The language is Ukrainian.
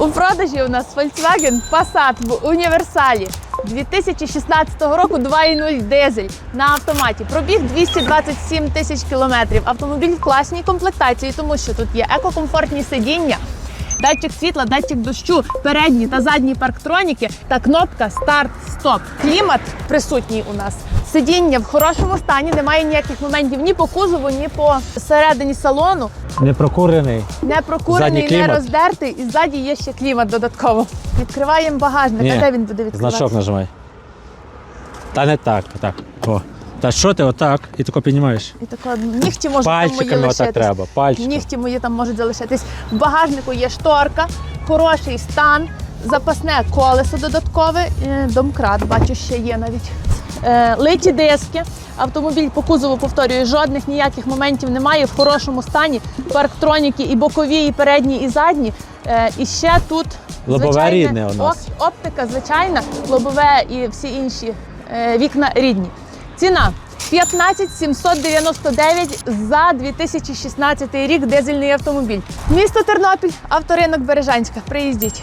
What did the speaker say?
У продажі у нас Volkswagen Passat в універсалі 2016 року 2.0 дизель на автоматі. Пробіг 227 тисяч кілометрів. Автомобіль в класній комплектації, тому що тут є екокомфортні сидіння. Датчик світла, датчик дощу, передні та задні парктроніки та кнопка старт-стоп. Клімат присутній у нас. Сидіння в хорошому стані, немає ніяких моментів ні по кузову, ні по середині салону. Не прокурений. Не прокурений, не роздертий, і ззаді є ще клімат додатково. Відкриваємо багажник, Ні, а де він буде відкриватися? Значок нажимай. Та не так, так. О. Та що ти отак? І тако піднімаєш. І тако, нігті можуть там мої отак лишитись. треба. Пальчиками. Нігті мої там можуть залишитись. В багажнику є шторка, хороший стан, запасне колесо додаткове, е, домкрат, бачу, ще є навіть. Е, Литі диски. Автомобіль по кузову повторюю, жодних ніяких моментів немає. В хорошому стані. Парктроніки і бокові, і передні, і задні. Е, І ще тут Лобове звичайне рідне у нас. оп- оптика звичайна, лобове і всі інші е, вікна рідні. Ціна 15 799 за 2016 рік дизельний автомобіль. Місто Тернопіль, авторинок Бережанська. Приїздіть.